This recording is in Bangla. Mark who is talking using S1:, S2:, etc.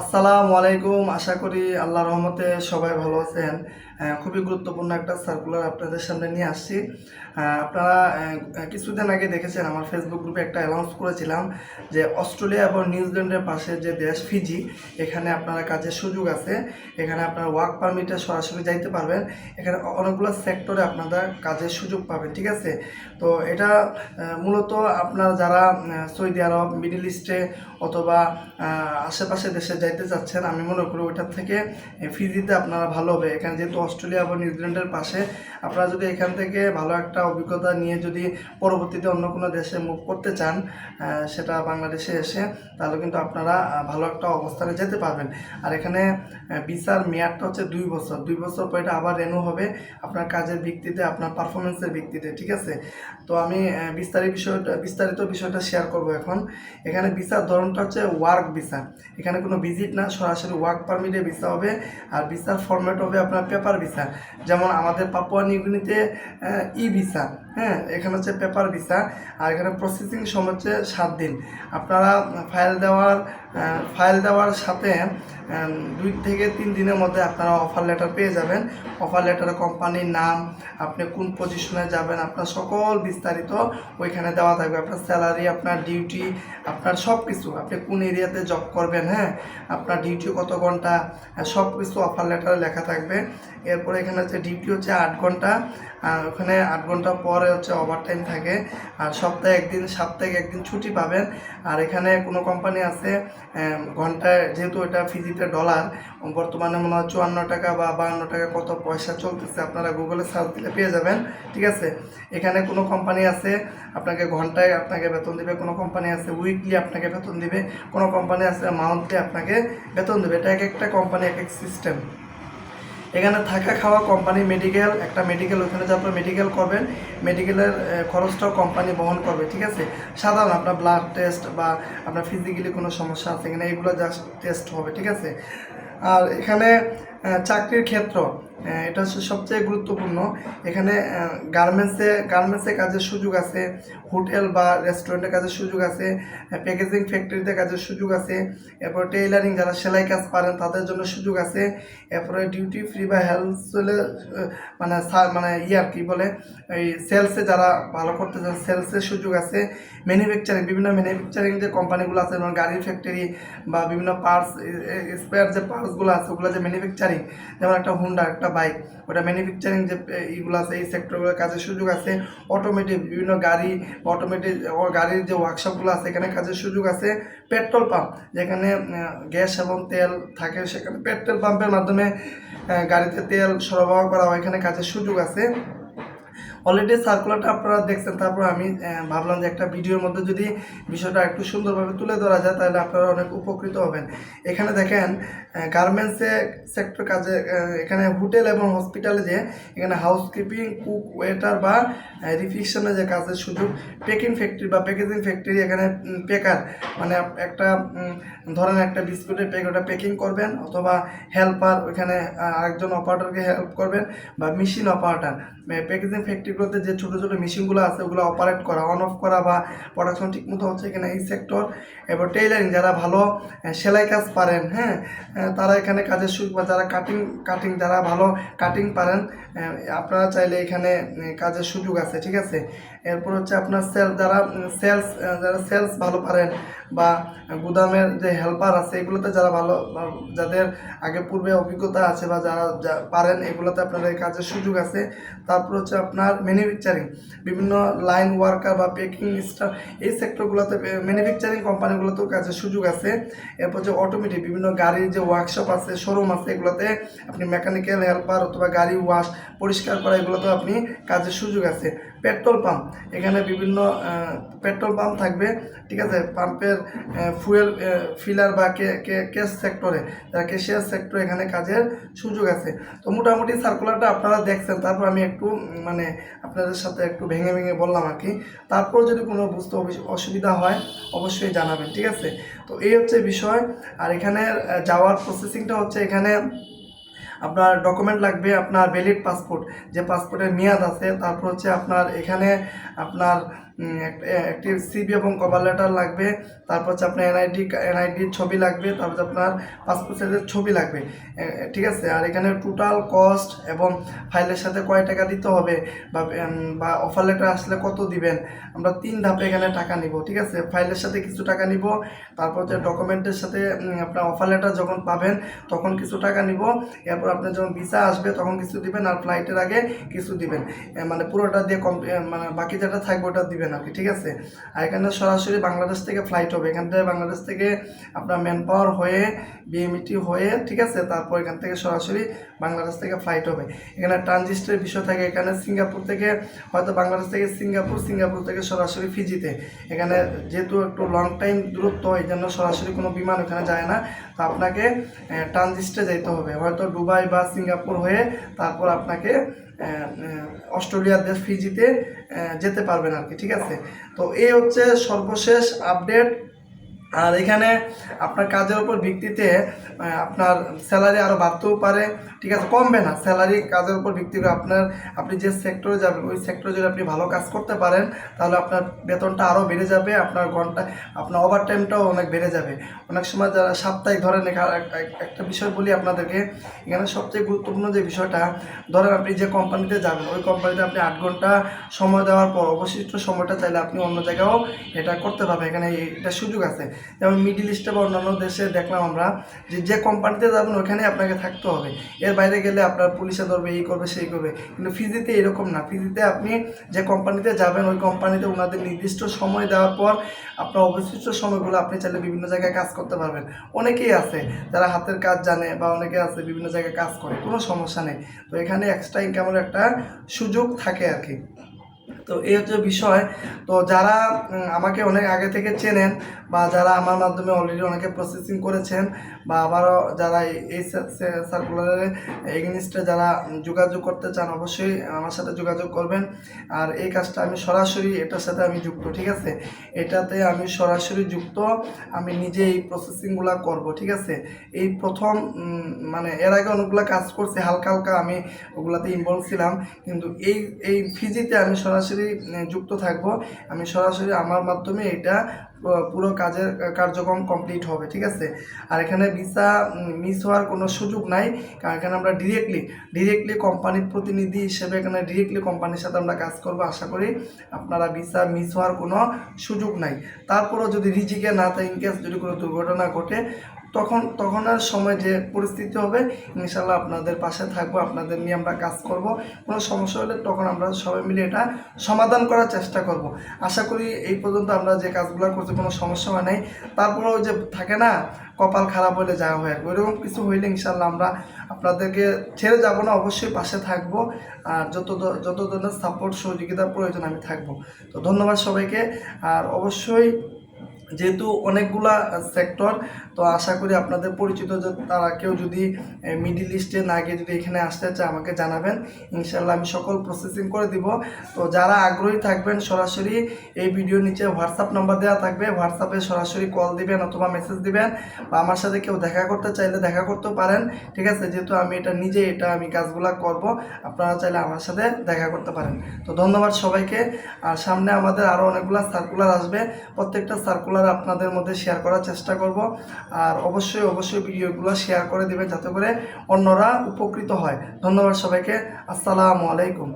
S1: আসসালামু আলাইকুম। আশা করি আল্লাহ রহমতে সবাই ভালো আছেন। খুবই গুরুত্বপূর্ণ একটা সার্কুলার আপনাদের সামনে নিয়ে আসছি। আপনারা কিছুদিন আগে দেখেছেন আমার ফেসবুক গ্রুপে একটা অ্যানাউন্স করেছিলাম যে অস্ট্রেলিয়া এবং নিউজিল্যান্ডের পাশে যে দেশ ফিজি, এখানে আপনারা কাজের সুযোগ আছে। এখানে আপনারা ওয়ার্ক পারমিটে সরাসরি যাইতে পারবেন। এখানে অনেকগুলো সেক্টরে আপনারা কাজের সুযোগ পাবেন, ঠিক আছে? তো এটা মূলত আপনার যারা সৌদি আরব মিডল ইস্টে অথবা আশেপাশে দেশে যাইতে চাচ্ছেন, আমি মনে করি ওইটার থেকে ফিজিতে আপনারা ভালো হবে। এখানে যেহেতু অস্ট্রেলিয়া বা নিউজিল্যান্ডের পাশে, আপনারা যদি এখান থেকে ভালো একটা অভিজ্ঞতা নিয়ে যদি পরবর্তীতে অন্য কোনো দেশে মুভ করতে চান সেটা বাংলাদেশে এসে, তাহলে কিন্তু আপনারা ভালো একটা অবস্থানে যেতে পারবেন। আর এখানে ভিসার মেয়াদটা হচ্ছে দুই বছর। দুই বছর পর এটা আবার রেনু হবে আপনার কাজের ভিত্তিতে, আপনার পারফরমেন্সের ভিত্তিতে, ঠিক আছে? তো আমি বিস্তারিত বিষয়টা বিস্তারিত বিষয়টা শেয়ার করব এখন। এখানে ভিসার ধরনটা হচ্ছে ওয়ার্ক ভিসা এখানে কোনো ভিজিট না, সরাসরি ওয়ার্ক পারমিটে ভিসা হবে, আর ভিসার ফরম্যাট হবে আপনার পেপার ভিসা যেমন আমাদের পাপুয়া নিউগিনিতে ই ভিসা হ্যাঁ এখানে হচ্ছে পেপার ভিসা আর এখানে প্রসেসিং সময় হচ্ছে সাত দিন। আপনারা ফাইল দেওয়ার ফাইল দেওয়ার সাথে দুই থেকে তিন দিনের মধ্যে আপনারা অফার লেটার পেয়ে যাবেন। অফার লেটারে কোম্পানির নাম, আপনি কোন পজিশনে যাবেন, আপনার সকল বিস্তারিত ওইখানে দেওয়া থাকবে। আপনার স্যালারি আপনার ডিউটি আপনার সব কিছু আপনি কোন এরিয়াতে জব করবেন হ্যাঁ আপনার ডিউটি কত ঘণ্টা সব কিছু অফার লেটারে লেখা থাকবে। এরপরে এখানে হচ্ছে ডিউটি হচ্ছে আট ঘণ্টা, আর ওখানে আট ঘণ্টা পরে হচ্ছে ওভার টাইম থাকে। আর সপ্তাহে একদিন, সাপ্তাহিক একদিন ছুটি পাবেন। আর এখানে কোনো কোম্পানি আছে ঘন্টায়, যেহেতু এটা ফিজিতে ডলার বর্তমানে মনে হয় চুয়ান্ন টাকা বা বাহান্ন টাকা কত পয়সা চলতেছে আপনারা গুগলে সার্চ দিলে পেয়ে যাবেন, ঠিক আছে? এখানে কোনো কোম্পানি আছে, আপনাকে ঘন্টায় আপনাকে বেতন দেবে। কোনো কোম্পানি আছে উইকলি আপনাকে বেতন দিবে। কোনো কোম্পানি আছে মান্থলি আপনাকে বেতন দেবে। এটা এক একটা কোম্পানি এক এক সিস্টেম এখানে থাকা খাওয়া কোম্পানি মেডিকেল একটা মেডিকেল ওখানে যে আপনার মেডিকেল করবেন মেডিকেলের খরচটাও কোম্পানি বহন করবে, ঠিক আছে? সাধারণ আপনার ব্লাড টেস্ট বা আপনার ফিজিক্যালি কোনো সমস্যা আছে কিনা, এগুলো জাস্ট টেস্ট হবে, ঠিক আছে? আর এখানে চাকরির ক্ষেত্র। এটা হচ্ছে সবচেয়ে গুরুত্বপূর্ণ। এখানে গার্মেন্টসে গার্মেন্টসে কাজের সুযোগ আছে, হোটেল বা রেস্টুরেন্টে কাজের সুযোগ আছে প্যাকেজিং ফ্যাক্টরিতে কাজের সুযোগ আছে, এরপর টেইলারিং যারা সেলাই কাজ পারেন তাদের জন্য সুযোগ আছে, এরপরে ডিউটি ফ্রি বা হেলথ মানে মানে ইয়ার কি বলে, এই সেলসে যারা ভালো করতে চান সেলসের সুযোগ আছে। ম্যানুফ্যাকচারিং বিভিন্ন ম্যানুফ্যাকচারিং যে কোম্পানিগুলো আছে, যেমন গাড়ির ফ্যাক্টরি বা বিভিন্ন পার্টস স্পেয়ার যে পার্টসগুলো আছে, ওগুলো যে ম্যানুফ্যাকচারিং যেমন একটা হুন্ডা একটা বাইক ওটা ম্যানুফ্যাকচারিং যে ইগুলো আছে, এই সেক্টরগুলো কাজের সুযোগ আছে। অটোমেটিক বিভিন্ন গাড়ি অটোমেটিক গাড়ির যে ওয়ার্কশপগুলো আছে, এখানে কাজের সুযোগ আছে। পেট্রোল পাম্প যেখানে গ্যাস এবং তেল থাকে, সেখানে পেট্রোল পাম্পের মাধ্যমে গাড়িতে তেল সরবরাহ করা হয়। এখানে কাজের সুযোগ আছে। অলরেডি সার্কুলারটা আপনারা দেখছেন, তারপর আমি ভাবলাম যে একটা ভিডিওর মধ্যে যদি বিষয়টা একটু সুন্দরভাবে তুলে ধরা যায়, তাহলে আপনারা অনেক উপকৃত হবেন। এখানে দেখেন গার্মেন্টসে সেক্টর কাজে এখানে হোটেল এবং হসপিটালে যে, এখানে হাউসকিপিং কুক ওয়েটার বা রিফিকশনে যে কাজের সুযোগ পেকিং ফ্যাক্টরি বা প্যাকেজিং ফ্যাক্টরি এখানে পেকার মানে একটা ধরেন একটা বিস্কুটের প্যাক ওটা প্যাকিং করবেন, অথবা হেল্পার ওইখানে আরেকজন অপারেটরকে হেল্প করবেন, বা মেশিন অপারেটার প্যাকেজিং ফ্যাক্টরিগুলোতে যে ছোটো ছোটো মেশিনগুলো আছে, ওগুলো অপারেট করা অন অফ করা বা প্রোডাকশন ঠিকমতো হচ্ছে কিনা এই সেক্টর এবার টেইলারিং যারা ভালো সেলাই কাজ পারেন হ্যাঁ তারা এখানে কাজের সুযোগ বা যারা কাটিং কাটিং যারা ভালো কাটিং পারেন আপনারা চাইলে এখানে কাজের সুযোগ আছে, ঠিক আছে? এরপর হচ্ছে আপনার সেল যারা সেলস যারা সেলস ভালো পারেন বা গুদামের যে হেল্পার আছে, এগুলোতে যারা ভালো যাদের আগে পূর্বে অভিজ্ঞতা আছে বা যারা পারেন, এগুলোতে আপনার এই কাজের সুযোগ আছে। তারপর হচ্ছে আপনার ম্যানুফ্যাকচারিং বিভিন্ন লাইন ওয়ার্কার বা পেকিং স্টাফ এই সেক্টরগুলোতে ম্যানুফ্যাকচারিং কোম্পানিগুলোতেও কাজের সুযোগ আছে। এরপর যে অটোমেটিক বিভিন্ন গাড়ির যে ওয়ার্কশপ আছে শোরুম আছে, এগুলোতে আপনি মেকানিক্যাল হেল্পার অথবা গাড়ি ওয়াশ পরিষ্কার করা, এগুলোতেও আপনি কাজের সুযোগ আছে। Petrol pump. এখানে বিভিন্ন পেট্রোল পাম্প থাকবে, ঠিক আছে? পাম্পের ফুয়েল ফিলার বা ক্যাশ সেক্টরে যারা ক্যাশিয়ার সেক্টর এখানে কাজের সুযোগ আছে। তো মোটামুটি সার্কুলারটা আপনারা দেখছেন, তারপর আমি একটু মানে আপনাদের সাথে একটু ভেঙে ভেঙে বললাম আর কি। তারপর যদি কোনো বুঝতে অসুবিধা হয়, অবশ্যই জানাবেন, ঠিক আছে? তো এই হচ্ছে বিষয়, আর এখানে যাওয়ার প্রসেসিংটা হচ্ছে এখানে আপনার ডকুমেন্ট লাগবে আপনার ভ্যালিড পাসপোর্ট যে পাসপোর্টের মেয়াদ আছে, তারপর হচ্ছে আপনার এখানে আপনার একটি সিবি এবং কভার লেটার লাগবে, তারপর হচ্ছে আপনার এনআইডি এনআইডির ছবি লাগবে, তারপর আপনার পাসপোর্ট সাইজের ছবি লাগবে। ঠিক আছে? আর এখানে টোটাল কস্ট এবং ফাইলের সাথে কয় টাকা দিতে হবে বা অফার লেটার আসলে কত দিবেন, আমরা তিন ধাপে এখানে টাকা নিব, ঠিক আছে? ফাইলের সাথে কিছু টাকা নিব, তারপর হচ্ছে ডকুমেন্টের সাথে আপনার অফার লেটার যখন পাবেন, তখন কিছু টাকা নিব, এরপর আপনার যখন ভিসা আসবে, তখন কিছু দিবেন, আর ফ্লাইটের আগে কিছু দিবেন। মানে পুরোটা দিয়ে মানে বাকি যেটা থাকবে ওটা দিবেন। আর কি ঠিক আছে? আর এখানে সরাসরি বাংলাদেশ থেকে ফ্লাইট হবে। এখান থেকে বাংলাদেশ থেকে আপনার ম্যান পাওয়ার হয়ে বিএমইটি হয়ে, ঠিক আছে? তারপর এখান থেকে সরাসরি বাংলাদেশ থেকে ফ্লাইট হবে। এখানে ট্রানজিস্টের বিষয় থাকে। এখানে সিঙ্গাপুর থেকে, হয়তো বাংলাদেশ থেকে সিঙ্গাপুর সিঙ্গাপুর থেকে সরাসরি ফিজিতে। এখানে যেহেতু একটু লং টাইম দূরত্ব এই জন্য সরাসরি কোনো বিমান ওখানে যায় না। তো আপনাকে ট্রানজিস্টে যেতে হবে। হয়তো দুবাই বা সিঙ্গাপুর হয়ে তারপর আপনাকে অস্ট্রেলিয়ার দেশ ফিজিতে যেতে পারবেন আর কি ঠিক আছে? তো এই হচ্ছে সর্বশেষ আপডেট আর এখানে আপনার কাজের উপর ভিত্তিতে আপনার স্যালারি আরও বাড়তেও পারে, ঠিক আছে? কমবে না। স্যালারি কাজের উপর ভিত্তি করে আপনার, আপনি যে সেক্টরে যাবেন, ওই সেক্টরে যদি আপনি ভালো কাজ করতে পারেন, তাহলে আপনার বেতনটা আরও বেড়ে যাবে, আপনার ঘণ্টা, আপনার ওভার টাইমটাও অনেক বেড়ে যাবে। অনেক সময় যারা সাপ্তাহিক ধরেন একটা বিষয় বলি আপনাদেরকে, এখানে সবচেয়ে গুরুত্বপূর্ণ যে বিষয়টা, ধরেন আপনি যে কোম্পানিতে যাবেন, ওই কোম্পানিতে আপনি আট ঘণ্টা সময় দেওয়ার পর অবশিষ্ট সময়টা চাইলে আপনি অন্য জায়গায়ও এটা করতে পারবেন। এখানে এটা সুযোগ আছে। যেমন মিডিল ইস্টে বা অন্যান্য দেশে দেখলাম আমরা যে যে কোম্পানিতে যাবেন ওখানে আপনাকে থাকতে হবে। এর বাইরে গেলে আপনার পুলিশে ধরবে, এই করবে, সেই করবে। কিন্তু ফিজিতে এরকম না। ফিজিতে আপনি যে কোম্পানিতে যাবেন, ওই কোম্পানিতে ওনাদের নির্দিষ্ট সময় দেওয়ার পর আপনার অবশিষ্ট সময়গুলো আপনি চাইলে বিভিন্ন জায়গায় কাজ করতে পারবেন। অনেকেই আছে যারা হাতের কাজ জানে বা অনেকে আছে বিভিন্ন জায়গায় কাজ করে, কোনো সমস্যা নেই। তো এখানে এক্সট্রা ইনকামের একটা সুযোগ থাকে আর কি। তো এই হচ্ছে বিষয়। তো যারা আমাকে অনেক আগে থেকে চেনেন বা যারা আমার মাধ্যমে অলরেডি অনেকে প্রসেসিং করেছেন বা আবারও যারা এই- সার্কুলারের এগেনিস্টে যারা যোগাযোগ করতে চান, অবশ্যই আমার সাথে যোগাযোগ করবেন। আর এই কাজটা আমি সরাসরি এটার সাথে আমি যুক্ত, ঠিক আছে? এটাতে আমি সরাসরি যুক্ত, আমি নিজে এই প্রসেসিংগুলো করব, ঠিক আছে? এই প্রথম মানে এর আগে অনেকগুলো কাজ করছে, হালকা হালকা আমি ওগুলাতে ইনভলভ ছিলাম। কিন্তু এই এই ফিজিতে আমি সরাসরি উম, যুক্ত থাকব। আমি সরাসরি আমার মাধ্যমে এটা পুরো কাজের কার্যক্রম কমপ্লিট হবে ঠিক আছে? আর এখানে ভিসা মিস হওয়ার কোনো সুযোগ নাই। কারণ এখানে আমরা ডিরেক্টলি ডিরেক্টলি কোম্পানির প্রতিনিধি হিসেবে এখানে ডিরেক্টলি কোম্পানির সাথে আমরা কাজ করব আশা করি আপনারা ভিসা মিস হওয়ার কোনো সুযোগ নাই। তারপরেও যদি রিজিকে না থাকে ইনকেস যদি কোনো দুর্ঘটনা ঘটে তখন তখন আর সময় যে পরিস্থিতি হবে ইনশাল্লাহ আপনাদের পাশে থাকব, আপনাদের নিয়ে আমরা কাজ করব। কোনো সমস্যা হলে তখন আমরা সবাই মিলে এটা সমাধান করার চেষ্টা করব। আশা করি এই পর্যন্ত আমরা যে কাজগুলো করছি কোনো সমস্যা হয় নাই। তারপরেও যে থাকে না, কপাল খারাপ হলে যাওয়া হয় আর। ওইরকম কিছু হইলে ইনশাল্লাহ আমরা আপনাদেরকে ছেড়ে যাব না, অবশ্যই পাশে থাকব। আর যত যত ধরনের সাপোর্ট সহযোগিতার প্রয়োজন আমি থাকব। তো ধন্যবাদ সবাইকে। আর অবশ্যই যেহেতু অনেকগুলা সেক্টর তো আশা করি আপনাদের পরিচিত যে তারা কেউ যদি মিডিল ইস্টে না গিয়ে যদি এখানে আসতে চায় আমাকে জানাবেন। ইনশাল্লাহ আমি সকল প্রসেসিং করে দিব। তো যারা আগ্রহী থাকবেন, সরাসরি এই ভিডিওর নিচে হোয়াটসঅ্যাপ নাম্বার দেওয়া থাকবে। হোয়াটসঅ্যাপে সরাসরি কল দিবেন অথবা মেসেজ দিবেন বা আমার সাথে কেউ দেখা করতে চাইলে দেখা করতেও পারেন। ঠিক আছে? যেহেতু আমি এটা নিজে, এটা আমি কাজগুলা করব, আপনারা চাইলে আমার সাথে দেখা করতে পারেন। তো ধন্যবাদ সবাইকে। আর সামনে আমাদের আরও অনেকগুলো সার্কুলার আসবে। প্রত্যেকটা সার্কুলার আপনাদের মধ্যে শেয়ার করার চেষ্টা করব। আর অবশ্যই অবশ্যই ভিডিওগুলো শেয়ার করে দেবেন যাতে করে অন্যরা উপকৃত হয়। ধন্যবাদ সবাইকে। আসসালামু আলাইকুম।